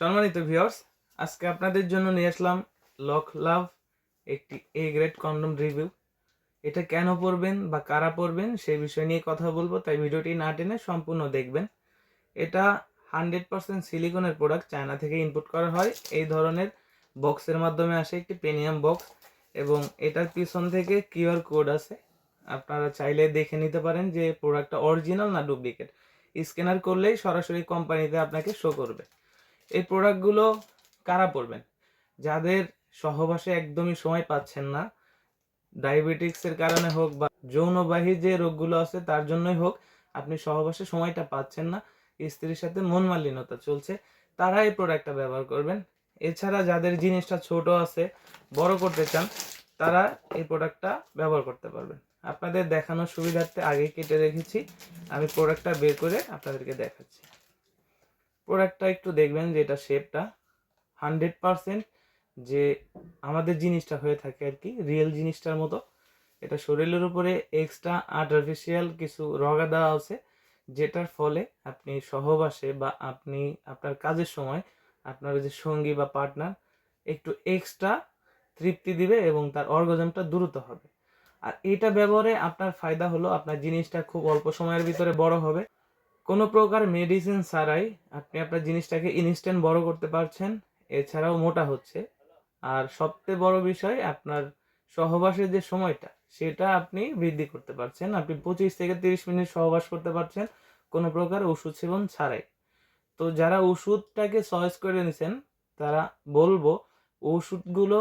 সম্মানিত ভিউয়ার্স আজকে আপনাদের জন্য নিয়ে আসলাম লক লাভ একটি এ গ্রেড কন্ডম রিভিউ এটা কেন পরবেন বা কারা পরবেন সেই বিষয় নিয়ে কথা বলব, তাই ভিডিওটি না টেনে সম্পূর্ণ দেখবেন। এটা হান্ড্রেড পার্সেন্ট সিলিকনের প্রোডাক্ট চায়না থেকে ইনপুট করা হয়। এই ধরনের বক্সের মাধ্যমে আসে একটি প্রিমিয়াম বক্স এবং এটার পিছন থেকে কিউআর কোড আছে। আপনারা চাইলে দেখে নিতে পারেন যে প্রোডাক্টটা অরিজিনাল না ডুপ্লিকেট স্ক্যানার করলেই সরাসরি কোম্পানিতে আপনাকে শো করবে। এই প্রোডাক্টগুলো কারা পড়বেন যাদের সহবাসে একদমই সময় পাচ্ছেন না ডায়াবেটিক্সের কারণে হোক বা যৌনবাহী যে রোগগুলো আছে তার জন্যই হোক, আপনি সহবাসে সময়টা পাচ্ছেন না, স্ত্রীর সাথে মন মালিন্যতা চলছে, তারা এই প্রোডাক্টটা ব্যবহার করবেন। এছাড়া যাদের জিনিসটা ছোট আছে, বড় করতে চান, তারা এই প্রোডাক্টটা ব্যবহার করতে পারবেন। আপনাদের দেখানোর সুবিধার্থে আগে কেটে রেখেছি, আমি প্রোডাক্টটা বের করে আপনাদেরকে দেখাচ্ছি। প্রোডাক্টটা একটু দেখবেন যে এটা শেপটা হান্ড্রেড পারসেন্ট যে আমাদের জিনিসটা হয়ে থাকে আর কি রিয়েল জিনিসটার মতো। এটা শরীরের উপরে এক্সট্রা আর্টিফিশিয়াল কিছু রগা দেওয়া আছে, যেটার ফলে আপনি সহবাসে বা আপনি আপনার কাজের সময় আপনার যে সঙ্গী বা পার্টনার একটু এক্সট্রা তৃপ্তি দিবে এবং তার অর্গজমটা দ্রুত হবে। আর এটা ব্যবহারে আপনার ফায়দা হলো আপনার জিনিসটা খুব অল্প সময়ের ভিতরে বড় হবে। কোনো প্রকার মেডিসিন ছাড়াই আপনি আপনার জিনিসটাকে ইনস্ট্যান্ট বড় করতে পারছেন, এছাড়াও মোটা হচ্ছে। আর সবচেয়ে বড় বিষয় আপনার সহবাসের যে সময়টা, সেটা আপনি বৃদ্ধি করতে পারছেন। আপনি পঁচিশ থেকে তিরিশ মিনিট সহবাস করতে পারছেন কোনো প্রকার ওষুধ সেবন ছাড়াই। তো যারা ওষুধটাকে চয়েস করে নিছেন, তারা বলব ওষুধগুলো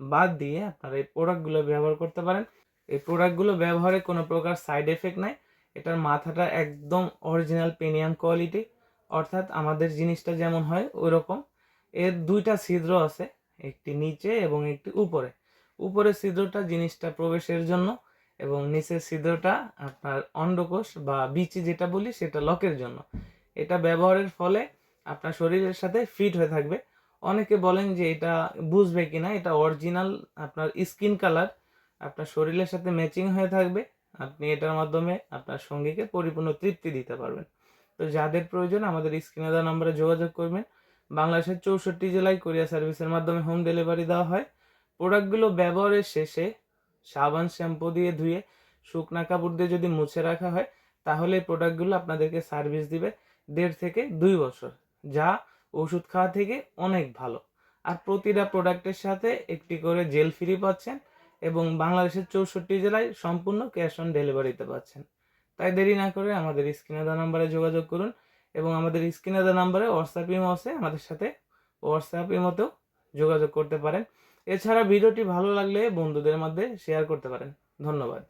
বাদ দিয়ে আপনারা এই প্রোডাক্টগুলো ব্যবহার করতে পারেন। এই প্রোডাক্টগুলো ব্যবহারে কোনো প্রকার সাইড এফেক্ট নাই। এটার মাথাটা একদম অরিজিনাল প্রিমিয়াম কোয়ালিটি অর্থাৎ আমাদের জিনিসটা যেমন হয় ওই রকম এর দুইটা ছিদ্র আছে, একটি নিচে এবং একটি উপরে। উপরের ছিদ্রটা জিনিসটা প্রবেশের জন্য এবং নিচের ছিদ্রটা আপনার অন্ডকোষ বা বিচি যেটা বলি, সেটা লকের জন্য। এটা ব্যবহারের ফলে আপনার শরীরের সাথে ফিট হয়ে থাকবে। অনেকে বলেন যে এটা বুঝবে কিনা, এটা অরিজিনাল আপনার স্কিন কালার আপনার শরীরের সাথে ম্যাচিং হয়ে থাকবে। আপনি এটার মাধ্যমে আপনার সঙ্গীকে পরিপূর্ণ তৃপ্তি দিতে পারবেন। তো যাদের প্রয়োজন আমাদের স্ক্রিনে দেওয়া নম্বরে যোগাযোগ করবেন। বাংলাদেশের চৌষট্টি জেলায় কোরিয়া সার্ভিসের মাধ্যমে হোম ডেলিভারি দেওয়া হয়। প্রোডাক্টগুলো ব্যবহারের শেষে সাবান, শ্যাম্পু দিয়ে ধুয়ে, শুকনা কাপড় দিয়ে যদি মুছে রাখা হয়, তাহলে এই প্রোডাক্টগুলো আপনাদেরকে সার্ভিস দিবে দেড় থেকে দুই বছর, যা ওষুধ খাওয়া থেকে অনেক ভালো। আর প্রতিটা প্রোডাক্টের সাথে একটি করে জেল ফ্রি পাচ্ছেন। এবং বাংলাদেশের চৌষট্টি জেলায় সম্পূর্ণ ক্যাশ অন ডেলিভারিতে পাচ্ছেন তাই দেরি না করে আমাদের স্ক্রিনে দেওয়া নাম্বারে যোগাযোগ করুন এবং আমাদের স্ক্রিনে দেওয়া নাম্বারে হোয়াটসঅ্যাপ ইমো আছে, আমাদের সাথে হোয়াটসঅ্যাপ ইমোতেও যোগাযোগ করতে পারেন। এছাড়া ভিডিওটি ভালো লাগলে বন্ধুদের মধ্যে শেয়ার করতে পারেন। ধন্যবাদ।